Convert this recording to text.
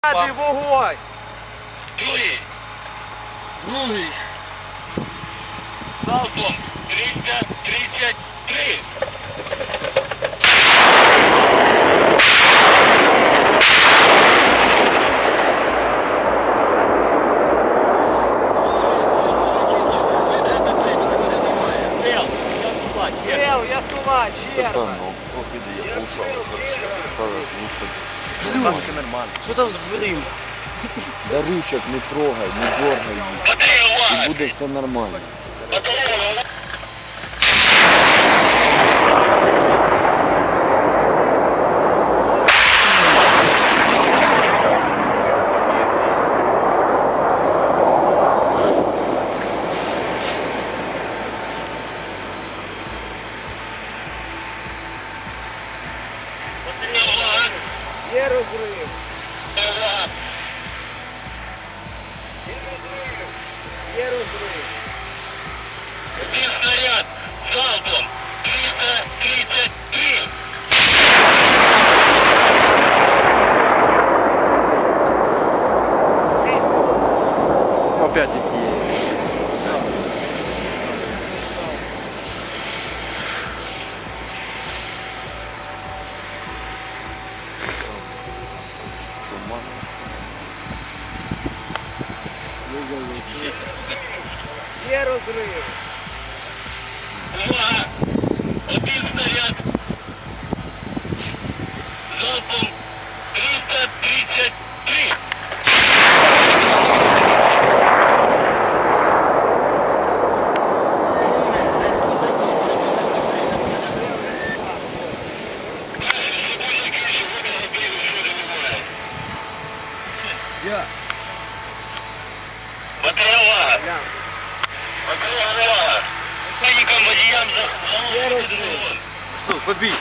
Ради вогонь! Другий. Другий. Залпом 333. Сел, я сюда, Сел, я сувать, черга! Ласка нормально. Що там з дверима? Да ручок не трогай, не дергай їх. І буде все нормально. Є розрив! Є розрив! Один снаряд залпом 333. Опять які. Є розрив! Увага! Один снаряд залпом 333. Батарея увага! Глянь. Батарея увага! Панікам водіям за Є розрив! Побій.